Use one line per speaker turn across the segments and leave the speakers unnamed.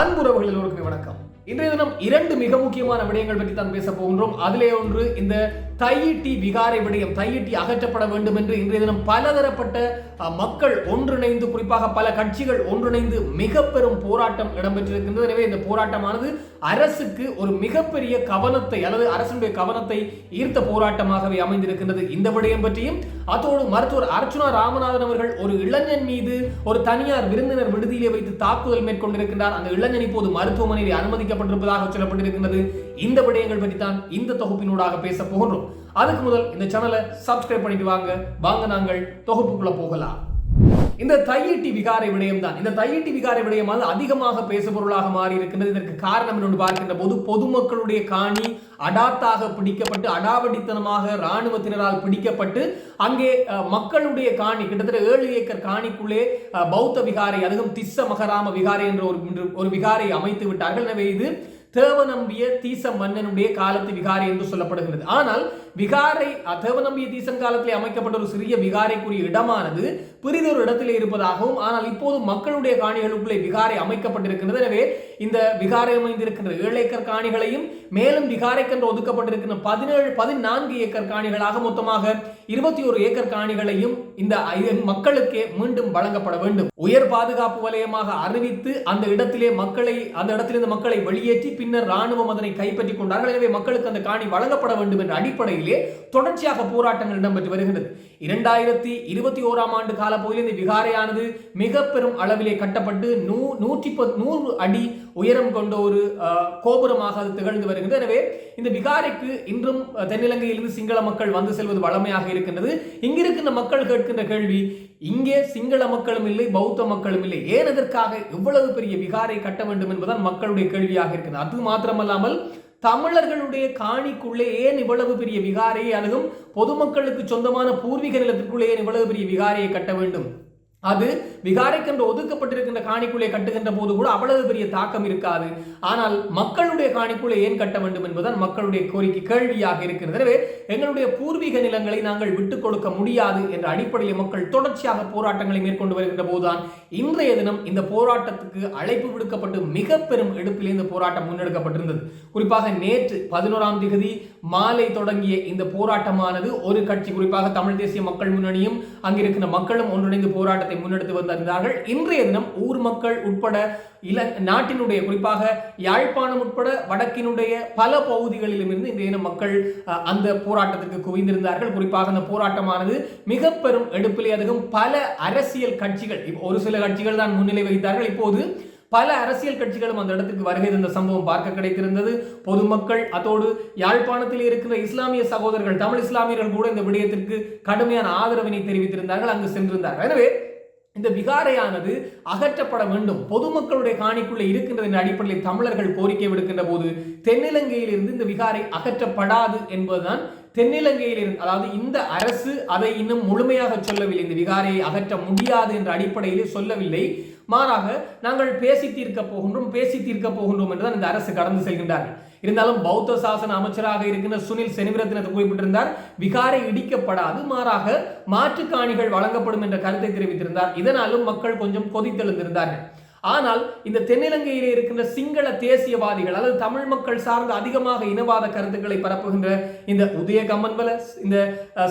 அன்புறவுகள் எல்லோருக்குமே வணக்கம். இன்றைய தினம் இரண்டு மிக முக்கியமான விடயங்கள் பற்றி தான் பேச போகின்றோம். அதிலே ஒன்று இந்த தையிட்டி விகாரை விடயம் தையிட்டி அகற்றப்பட வேண்டும் என்று இன்றைய தினம் பலதரப்பட்ட மக்கள் ஒன்றிணைந்து குறிப்பாக பல கட்சிகள் ஒன்றிணைந்து மிக பெரும் போராட்டம் இடம்பெற்றிருக்கின்றது. எனவே இந்த போராட்டமானது அரசுக்கு ஒரு மிகப்பெரிய கவனத்தை அல்லது அரசனுடைய கவனத்தை ஈர்த்த போராட்டமாகவே அமைந்திருக்கின்றது. இந்த விடயம் பற்றியும் அதோடு மருத்துவர் அர்ச்சுனா ராமநாதன் அவர்கள் ஒரு இளைஞன் மீது ஒரு தனியார் விருந்தினர் விடுதியிலே வைத்து தாக்குதல் மேற்கொண்டிருக்கின்றார். அந்த இளைஞன் இப்போது மருத்துவமனையில் அனுமதிக்கப்பட்டிருப்பதாக சொல்லப்பட்டிருக்கின்றது. இந்த விடயங்கள் பற்றி தான் இந்த தொகுப்பினூடாக பேச போகின்றோம். அதுக்கு முதல் இந்த சேனலை சப்ஸ்கிரைப் பண்ணிட்டு வாங்க. வாங்க நாங்கள் தொகுப்புக்குள்ள போகலாம். இந்த தையிட்டி விகாரை விடயம் தான் இந்த தையிட்டி விகாரை விடயமானது அதிகமாக பேசுபொருளாக மாறி இருக்கின்றது இதற்கு காரணம் என்று பார்க்கின்ற போது பொதுமக்களுடைய காணி அடாத்தாக பிடிக்கப்பட்டு அடாவடித்தனமாக இராணுவத்தினரால் பிடிக்கப்பட்டு அங்கே மக்களுடைய காணி கிட்டத்தட்ட ஏழு ஏக்கர் காணிக்குள்ளே பௌத்த விகாரை அதுவும் திஸ்ஸ மகராம விகாரை என்ற ஒரு ஒரு விகாரை அமைத்து விட்டார்கள் எனவே இது தேவநம்பிய தீச மன்னனுடைய காலத்து விகாரை என்று சொல்லப்படுகிறது. ஆனால் விகாரை தேவநம்பிய தீசன் காலத்திலே அமைக்கப்பட்ட ஒரு சிறிய விகாரைக்குரிய இடமானது பிரிதொரு இடத்திலே இருப்பதாகவும் ஆனால் இப்போது மக்களுடைய காணிகளுக்குள்ளே விகாரை அமைக்கப்பட்டிருக்கிறது எனவே இந்த விகாரை அமைந்திருக்கின்ற ஏழு ஏக்கர் காணிகளையும் மேலும் விகாரைக்கென்று ஒதுக்கப்பட்டிருக்கின்ற பதினேழு பதினான்கு ஏக்கர் காணிகளாக மொத்தமாக இருபத்தி ஒரு ஏக்கர் காணிகளையும் இந்த ஐ- மக்களுக்கே மீண்டும் வழங்கப்பட வேண்டும். உயர் பாதுகாப்பு வலயமாக அறிவித்து அந்த இடத்திலே மக்களை அந்த இடத்திலிருந்து மக்களை வெளியேற்றி பின்னர் ராணுவம் அதனை கைப்பற்றிக் கொண்டார்கள். எனவே மக்களுக்கு அந்த காணி வழங்கப்பட வேண்டும் என்ற அடிப்படையிலே தொடர்ச்சியாக போராட்டங்கள் இடம்பெற்று வருகிறது இரண்டாயிரத்தி இருபத்தி ஓராம் ஆண்டு கால போயில் இந்த விகாரையானது மிக பெரும் அளவிலே கட்டப்பட்டு நூ நூற்றி நூறு அடி உயரம் கொண்ட ஒரு கோபுரமாக அது திகழ்ந்து வருகிறது. எனவே இந்த விகாரைக்கு இன்றும் தென்னிலங்கையிலிருந்து சிங்கள மக்கள் வந்து செல்வது வளமையாக இருக்கின்றது. இங்கிருக்கின்ற மக்கள் கேட்கின்ற கேள்வி இங்கே சிங்கள மக்களும் இல்லை பௌத்த மக்களும் இல்லை. ஏன் இவ்வளவு பெரிய விகாரை கட்ட வேண்டும் என்பதுதான் மக்களுடைய கேள்வியாக இருக்கிறது அது மாத்திரமல்லாமல் தமிழர்களுடைய காணிக்குள்ளே ஏன் இவ்வளவு பெரிய விகாரையை அணுகும்? பொதுமக்களுக்கு சொந்தமான பூர்வீக நிலத்திற்குள்ளே ஏன் இவ்வளவு பெரிய விகாரையை கட்ட வேண்டும்? அது விகாரைக்கென்று ஒதுக்கப்பட்டிருக்கின்ற காணிக்குள்ளே கட்டுகின்ற போது கூட அவ்வளவு பெரிய தாக்கம் இருக்காது. ஆனால் மக்களுடைய காணிக்குள்ளே ஏன் கட்ட வேண்டும் என்பதுதான் மக்களுடைய கோரிக்கை கேள்வியாக இருக்கிறது. எனவே எங்களுடைய பூர்வீக நிலங்களை நாங்கள் விட்டுக் கொடுக்க முடியாது என்ற அடிப்படையில் மக்கள் தொடர்ச்சியாக போராட்டங்களை மேற்கொண்டு வருகின்ற போதுதான் இன்றைய தினம் இந்த போராட்டத்துக்கு அழைப்பு விடுக்கப்பட்டு மிக பெரும் எடுப்பில் இந்த போராட்டம் முன்னெடுக்கப்பட்டிருந்தது. குறிப்பாக நேற்று பதினோராம் திகதி மாலை தொடங்கிய இந்த போராட்டமானது ஒரு கட்சி குறிப்பாக தமிழ் தேசிய மக்கள் முன்னணியும் அங்கிருக்கிற மக்களும் ஒன்றிணைந்து போராட்டத்தை முன்னெடுத்து வந்திருந்தார்கள். இன்றைய தினம் ஊர் மக்கள் உட்பட இல நாட்டினுடைய குறிப்பாக யாழ்ப்பாணம் உட்பட வடக்கினுடைய பல பகுதிகளிலும் இருந்து இன்றைய மக்கள் அந்த போராட்டத்திற்கு குவிந்திருந்தார்கள். குறிப்பாக அந்த போராட்டமானது மிக பெரும் எடுப்பிலே அதுவும் பல அரசியல் கட்சிகள் ஒரு சில கட்சிகள் தான் முன்னிலை வைத்தார்கள் இப்போது பல அரசியல் கட்சிகளும் அந்த இடத்துக்கு வருகை தந்த சம்பவம் பார்க்க கிடைத்திருந்தது. பொதுமக்கள் அதோடு யாழ்ப்பாணத்தில் இருக்கிற இஸ்லாமிய சகோதரர்கள் தமிழ் இஸ்லாமியர்கள் கூட இந்த விடயத்திற்கு கடுமையான ஆதரவினை தெரிவித்திருந்தார்கள். அங்கு சென்றிருந்தார்கள். எனவே இந்த விகாரையானது அகற்றப்பட வேண்டும். பொதுமக்களுடைய காணிக்குள்ளே இருக்கின்றது என்ற அடிப்படையில் தமிழர்கள் கோரிக்கை விடுக்கின்ற போது தென்னிலங்கையிலிருந்து இந்த விகாரை அகற்றப்படாது என்பதுதான் தென்னிலங்கையில் இருந்து அதாவது இந்த அரசு அதை இன்னும் முழுமையாக சொல்லவில்லை. இந்த விகாரையை அகற்ற முடியாது என்ற அடிப்படையிலே சொல்லவில்லை. மாறாக நாங்கள் பேசி தீர்க்க போகின்றோம் பேசி தீர்க்க போகின்றோம் என்றுதான் இந்த அரசு கடந்து செல்கின்றார்கள். இருந்தாலும் பௌத்த சாசன அமைச்சராக இருக்கின்ற சுனில் செனிவிரத்னத்தை குறிப்பிட்டிருந்தார். விகாரை இடிக்கப்படாது மாறாக மாற்றுக்காணிகள் வழங்கப்படும் என்ற கருத்தை தெரிவித்திருந்தார். இதனாலும் மக்கள் கொஞ்சம் கொதித்தெழுந்திருந்தார்கள். ஆனால் இந்த தென்னிலங்கையில் இருக்கின்ற சிங்கள தேசியவாதிகள் அல்லது தமிழ் மக்கள் சார்ந்த அதிகமாக இனவாத கருத்துக்களை பரப்புகின்ற இந்த உதய இந்த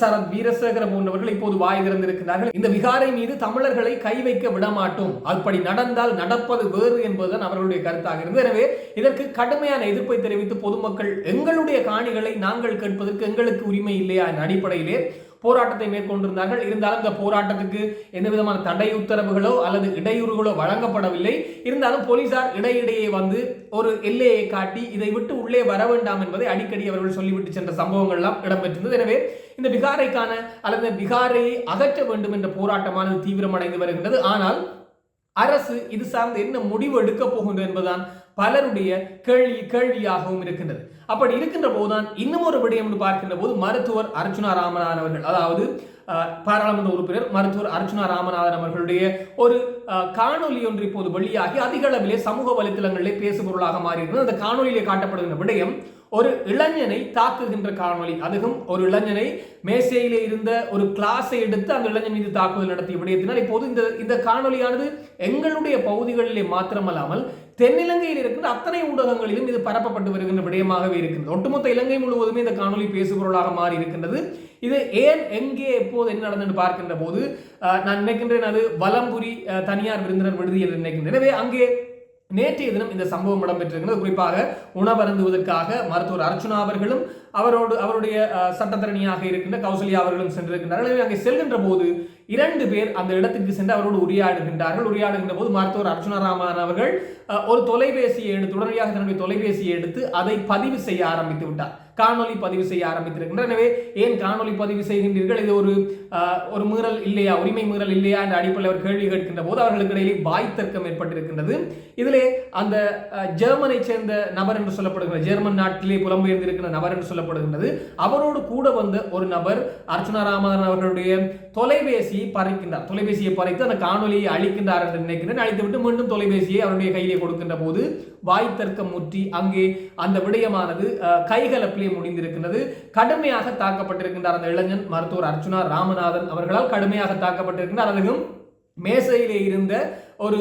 சரத் வீரசேகர போன்றவர்கள் இப்போது வாய் திறந்திருக்கிறார்கள். இந்த விகாரை மீது தமிழர்களை கை வைக்க விடமாட்டோம். அப்படி நடந்தால் நடப்பது வேறு என்பதுதான் அவர்களுடைய கருத்தாக இருந்தது. எனவே இதற்கு கடுமையான எதிர்ப்பை தெரிவித்து பொதுமக்கள் எங்களுடைய காணிகளை நாங்கள் கேட்பதற்கு எங்களுக்கு உரிமை இல்லையா? என்ற அடிப்படையிலே போராட்டத்தை மேற்கொண்டிருந்தார்கள். இருந்தாலும் இந்த போராட்டத்துக்கு எந்த விதமான தடை உத்தரவுகளோ அல்லது இடையூறுகளோ வழங்கப்படவில்லை. இருந்தாலும் போலீசார் இடையிடையே வந்து ஒரு எல்லையை காட்டி இதை விட்டு உள்ளே வர வேண்டாம் என்பதை அடிக்கடி அவர்கள் சொல்லிவிட்டு சென்ற சம்பவங்கள் எல்லாம் இடம்பெற்றிருந்தது. எனவே இந்த பிகாரைக்கான அல்லது பிகாரையை விகாரையை அகற்ற வேண்டும் என்ற போராட்டமானது தீவிரமடைந்து வருகின்றது. ஆனால் அரசு இது சார்ந்து என்ன முடிவு எடுக்க போகின்றது என்பதுதான் பலருடைய கேள்வி கேள்வியாகவும் இருக்கின்றது. அப்படி இருக்கின்ற போதுதான் இன்னும் ஒரு விடயம் என்று பார்க்கின்ற போது மருத்துவர் அர்ஜுனா ராமநாதன் அவர்கள் அதாவது பாராளுமன்ற உறுப்பினர் மருத்துவர் அர்ஜுனா ராமநாதன் அவர்களுடைய ஒரு காணொலி ஒன்று இப்போது வெளியாகி அதிக அளவிலே சமூக வலைத்தளங்களிலே பேசுபொருளாக மாறியிருக்கிறது. அந்த காணொலியிலே காட்டப்படுகின்ற விடயம் ஒரு இளைஞனை தாக்குகின்ற காணொலி அதுவும் ஒரு இளைஞனை மேசையிலே இருந்த ஒரு கிளாஸை எடுத்து அந்த இளைஞன் மீது தாக்குதல் நடத்திய விடயத்தினால் இப்போது இந்த இந்த காணொலியானது எங்களுடைய பகுதிகளிலே மாத்திரமல்லாமல் தென்னிலங்கையில் இருக்கின்ற அத்தனை ஊடகங்களிலும் இது பரப்பப்பட்டு வருகின்ற விடயமாகவே இருக்கின்றது. ஒட்டுமொத்த இலங்கை முழுவதுமே இந்த காணொலி பேசுபொருளாக மாறி இருக்கின்றது. இது ஏன் எங்கே எப்போது என்ன நடந்தது பார்க்கின்ற போது நான் நினைக்கின்றேன் அது வலம்புரி தனியார் விருந்தினர் விடுதி என்று நினைக்கின்றேன். எனவே அங்கே நேற்றைய தினம் இந்த சம்பவம் இடம்பெற்றிருக்கிறது. குறிப்பாக உணவருந்துவதற்காக மருத்துவர் அர்ச்சுனா அவர்களும் அவரோடு அவருடைய அஹ், சட்டத்தரணியாக இருக்கின்ற கௌசல்யா அவர்களும் சென்றிருக்கின்றார்கள். அங்கே செல்கின்ற போது இரண்டு பேர் அந்த இடத்துக்கு சென்று அவரோடு உரையாடுகின்றார்கள். உரையாடுகின்ற போது மருத்துவர் அர்ஜுனராமன் அவர்கள் ஒரு தொலைபேசியை எடுத்து உடனடியாக தன்னுடைய தொலைபேசியை எடுத்து அதை பதிவு செய்ய ஆரம்பித்து விட்டார். காணொலி பதிவு செய்ய ஆரம்பித்திருக்கின்றன எனவே ஏன் காணொலி பதிவு செய்கின்றீர்கள்? இது ஒரு ஒரு மீறல் இல்லையா? உரிமை மீறல் இல்லையா? என்ற அடிப்படையில் அவர் கேள்வி கேட்கின்ற போது அவர்களுக்கு இடையிலே வாய் தர்க்கம் ஏற்பட்டிருக்கின்றது. இதிலே அந்த ஜெர்மனை சேர்ந்த நபர் என்று சொல்லப்படுகிற ஜெர்மன் நாட்டிலே புலம்பெயர்ந்திருக்கிற நபர் என்று சொல்லப்படுகின்றது. அவரோடு கூட வந்த ஒரு நபர் அர்ச்சனா ராமன் அவர்களுடைய தொலைபேசியை தொலைபேசியை பறிக்கின்றார். தொலைபேசியை பறித்து அந்த காணொலியை அழிக்கின்றார் என்று நினைக்கிறேன். அழித்துவிட்டு மீண்டும் தொலைபேசியை அவருடைய கையிலே கொடுக்கின்ற போது வாய் தர்க்கம் முற்றி அங்கே அந்த விடயமானது கைகலப்பிலே முடிந்திருக்கின்றது. கடுமையாக தாக்கப்பட்டிருக்கின்றார் அந்த இளைஞன் மருத்துவர் அர்ச்சுனா ராமநாதன் அவர்களால் கடுமையாக தாக்கப்பட்டிருக்கின்றார். அதுவும் மேசையிலே இருந்த ஒரு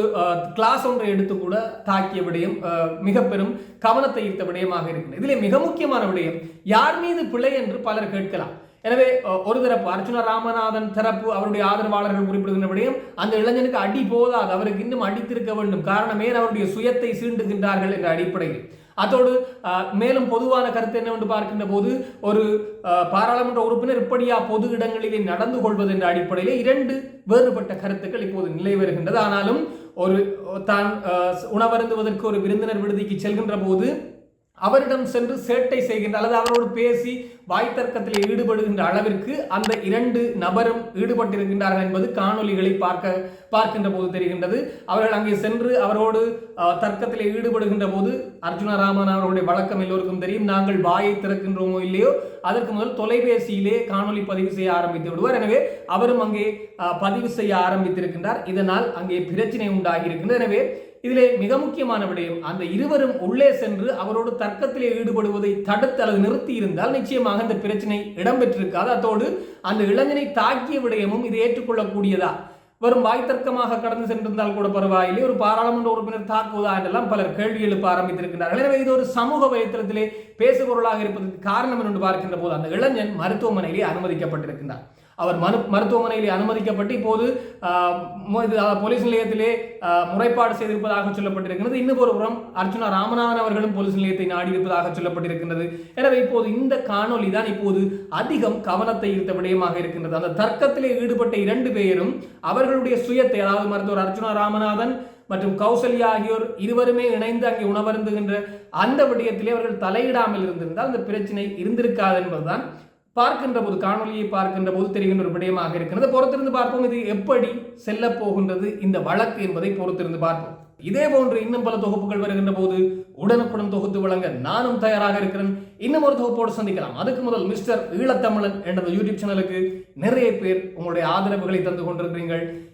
கிளாஸ் ஒன்றை எடுத்து கூட தாக்கிய விடயம் அஹ், மிக பெரும் கவனத்தை ஈர்த்த விடயமாக இருக்கிறது இதிலே மிக முக்கியமான விடயம் யார் மீது பிழை என்று பலர் கேட்கலாம். எனவே ஒரு தரப்பு அர்ச்சுனா ராமநாதன் தரப்பு அவருடைய ஆதரவாளர்கள் குறிப்பிடுகின்றபடியும் அந்த இளைஞனுக்கு அடி போதாது அவருக்கு இன்னும் அடித்திருக்க வேண்டும். காரணம் ஏன் அவருடைய சுயத்தை சீண்டுகின்றார்கள் என்ற அடிப்படையில். அதோடு மேலும் பொதுவான கருத்து என்னவென்று பார்க்கின்ற போது ஒரு பாராளுமன்ற உறுப்பினர் இப்படியா பொது இடங்களிலே நடந்து கொள்வது என்ற அடிப்படையிலே இரண்டு வேறுபட்ட கருத்துக்கள் இப்போது நிலை வருகின்றது ஆனாலும் ஒரு தான் உணவருந்துவதற்கு ஒரு விருந்தினர் விடுதிக்கு செல்கின்ற போது அவரிடம் சென்று சேட்டை செய்கின்ற அல்லது அவரோடு பேசி வாய்த்தர்க்கத்தில் ஈடுபடுகின்ற அளவிற்கு அந்த இரண்டு நபரும் ஈடுபட்டிருக்கின்றார்கள் என்பது காணொளிகளை பார்க்க பார்க்கின்ற போது தெரிகின்றது. அவர்கள் அங்கே சென்று அவரோடு தர்க்கத்தில் ஈடுபடுகின்ற போது அர்ஜுன ராமன் அவர்களுடைய வழக்கம் எல்லோருக்கும் தெரியும். நாங்கள் வாயை திறக்கின்றோமோ இல்லையோ அதற்கு முதல் தொலைபேசியிலே காணொலி பதிவு செய்ய ஆரம்பித்து விடுவார். எனவே அவரும் அங்கே பதிவு செய்ய ஆரம்பித்திருக்கின்றார். இதனால் அங்கே பிரச்சனை உண்டாகி இருக்கின்றது எனவே இதிலே மிக முக்கியமான விடயம் அந்த இருவரும் உள்ளே சென்று அவரோடு தர்க்கத்திலே ஈடுபடுவதை தடுத்து அல்லது நிறுத்தி இருந்தால் நிச்சயமாக இந்த பிரச்சனை இடம்பெற்றிருக்காது. அத்தோடு அந்த இளைஞனை தாக்கிய விடயமும் இது ஏற்றுக்கொள்ளக்கூடியதா? வெறும் வாய் தர்க்கமாக கடந்து சென்றிருந்தால் கூட பரவாயில்லை. ஒரு பாராளுமன்ற உறுப்பினர் தாக்குவதா என்றெல்லாம் பலர் கேள்வி எழுப்ப ஆரம்பித்திருக்கிறார்கள் எனவே இது ஒரு சமூக வலைத்தளத்திலே பேசுபொருளாக இருப்பதற்கு காரணம் என்று பார்க்கின்ற போது அந்த இளைஞன் மருத்துவமனையிலே அனுமதிக்கப்பட்டிருக்கின்றார் அவர் மனு மருத்துவமனையில் அனுமதிக்கப்பட்டு இப்போது இது, போலீஸ் நிலையத்திலே முறைப்பாடு செய்திருப்பதாக சொல்லப்பட்டிருக்கிறது. இன்னும் ஒரு புறம் அர்ச்சுனா ராமநாதன் அவர்களும் போலீஸ் நிலையத்தை நாடி இருப்பதாக சொல்லப்பட்டிருக்கின்றது எனவே இப்போது இந்த காணொலி தான் இப்போது அதிகம் கவனத்தை ஈர்த்த விடயமாக இருக்கின்றது. அந்த தர்க்கத்திலே ஈடுபட்ட இரண்டு பேரும் அவர்களுடைய சுயத்தை அதாவது மருத்துவர் அர்ச்சுனா ராமநாதன் மற்றும் கௌசல்யா ஆகியோர் இருவருமே இணைந்து அங்கே உணவருந்துகின்ற அந்த விடயத்திலே அவர்கள் தலையிடாமல் இருந்திருந்தால் அந்த பிரச்சனை இருந்திருக்காது என்பதுதான் பார்க்கின்ற போது காணொலியை பார்க்கின்ற போது தெரிகின்ற ஒரு விடயமாக இருக்கிறது. பொறுத்திருந்து பார்ப்போம் இது எப்படி செல்ல போகின்றது இந்த வழக்கு என்பதை பொறுத்திருந்து பார்ப்போம். இதே போன்று இன்னும் பல தொகுப்புகள் வருகின்ற போது உடனுக்குடன் தொகுத்து வழங்க நானும் தயாராக இருக்கிறேன். இன்னும் ஒரு தொகுப்போடு சந்திக்கலாம். அதுக்கு முதல் மிஸ்டர் ஈழத்தமிழன் என்ற யூடியூப் சேனலுக்கு நிறைய பேர் உங்களுடைய ஆதரவுகளை தந்து கொண்டிருக்கிறீர்கள்.